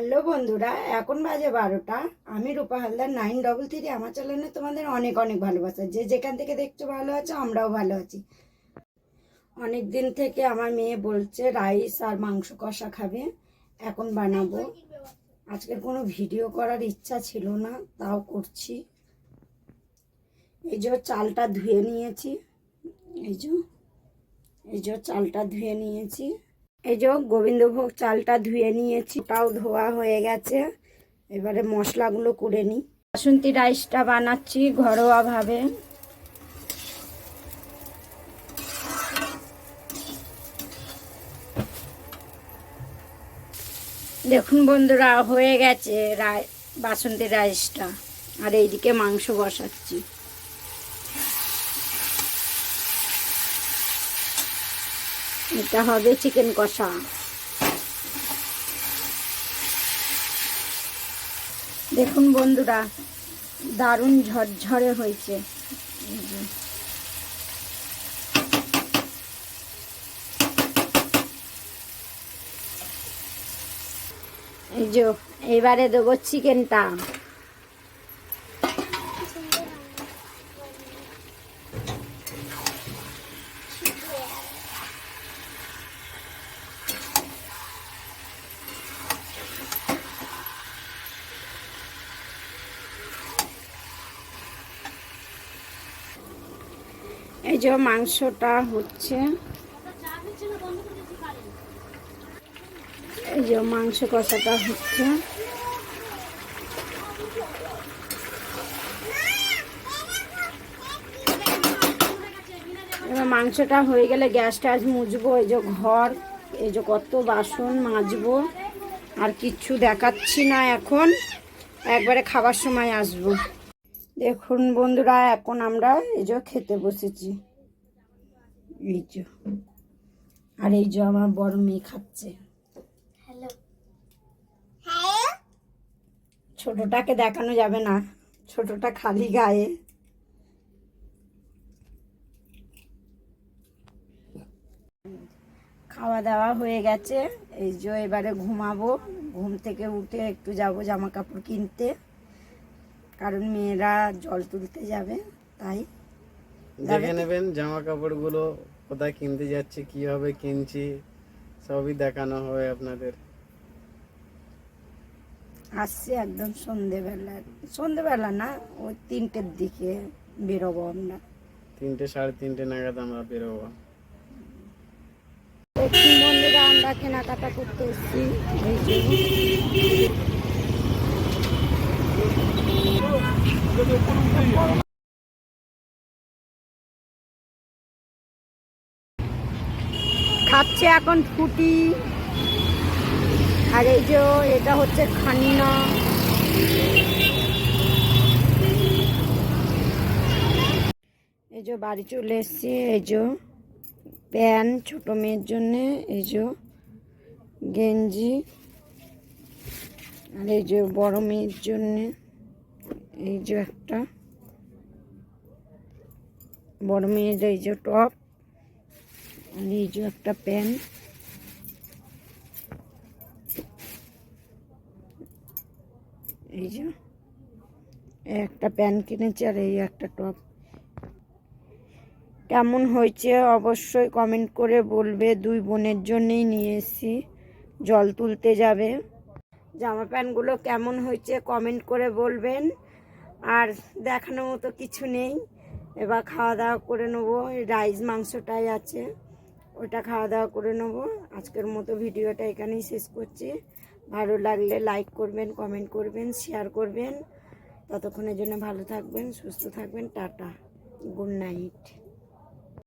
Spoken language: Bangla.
হ্যালো বন্ধুরা, এখন বাজে বারোটা। আমি Rupa Haldar, nine double three আমার চ্যানেলে তোমাদের অনেক অনেক ভালোবাসা। যে যেখান থেকে দেখছ ভালো আছো, আমরাও ভালো আছি। অনেক দিন থেকে আমার মেয়ে বলছে, রাইস আর মাংস কষা খাবে, এখন বানাবো। আজকের কোনো ভিডিও করার ইচ্ছা ছিল না, তাও করছি। এই যে চালটা ধুয়ে নিয়েছি। এই যে এই যে চালটা ধুয়ে নিয়েছি। এই যে গোবিন্দভোগ চালটা ধুয়ে নিয়েছি তাও ধোয়া হয়ে গেছে। এবারে মশলাগুলো করে নিই। বাসন্তী রাইসটা বানাচ্ছি ঘরোয়াভাবে। দেখুন বন্ধুরা, হয়ে গেছে রাই বাসন্তী রাইসটা। আর এইদিকে মাংস বসাচ্ছি। এটা হবে চিকেন কষা দেখুন বন্ধুরা দারুণ ঝরঝরে হয়েছে এই যে। এবারে দেবো চিকেনটা যে মাংসটা হচ্ছে। এই যে মাংস কষাটা হচ্ছে। এবার মাংসটা হয়ে গেলে গ্যাস ট্যাস মুছবো, এই যে ঘর, এই যে কত বাসন মাজবো। আর কিচ্ছু দেখাচ্ছি না এখন, একবারে খাবার সময় আসব। দেখুন বন্ধুরা, এখন আমরা এই যে খেতে বসেছি। এই যে। আর এই যে আমার বড় মেয়ে খাচ্ছে। ছোটটাকে দেখানো যাবে না। ছোটটা খালি গায়ে। খাওয়া দাওয়া হয়ে গেছে। এই যে এবারে ঘুমাবো। ঘুম থেকে উঠে একটু যাব জামা কাপড় কিনতে। কারণ মেয়েরা জল তুলতে যাবে তাই। দেখে নেবেন জামা কাপড়গুলো কোথায় কিনতে যাচ্ছি কীভাবে কিনছি সবই দেখানো হবে আপনাদের। আসছে একদম সন্ধেবেলা সন্ধেবেলা না ওই তিনটের দিকে বেরোবো আমরা। তিনটে সাড়ে তিনটে নাগাদ আমরা বেরোবো। দক্ষিণ বন্ধুরা আমরা কেনাকাটা করতে এসেছি এই খাচ্ছে এখন ফুটি আর এই যে এটা হচ্ছে খান্না। এই যে বাড়ি চলে এসছি, এই যে প্যান্ট ছোট মেয়ের জন্যে, এই যে গেঞ্জি। আর এই যে বড় মেয়ের জন্যে, এই যে একটা। বড় মেয়ের এই যে টপ। আর এই যে একটা প্যান্ট এই যে একটা প্যান্ট কিনেছি আর এই একটা টপ। কেমন হয়েছে অবশ্যই কমেন্ট করে বলবে। দুই বোনের জন্যেই নিয়ে এসেছি। জল তুলতে যাবে। জামা প্যান্টগুলো কেমন হয়েছে কমেন্ট করে বলবেন। আর দেখানোর মতো কিছু নেই। এবার খাওয়া দাওয়া করে নেব। রাইস মাংসটাই আছে। ওটা খাওয়া দাওয়া করে নেব। আজকের মতো ভিডিওটা এখানেই শেষ করছি। ভালো লাগলে লাইক করবেন কমেন্ট করবেন শেয়ার করবেন। ততক্ষণের জন্য ভালো থাকবেন, সুস্থ থাকবেন, টাটা গুড নাইট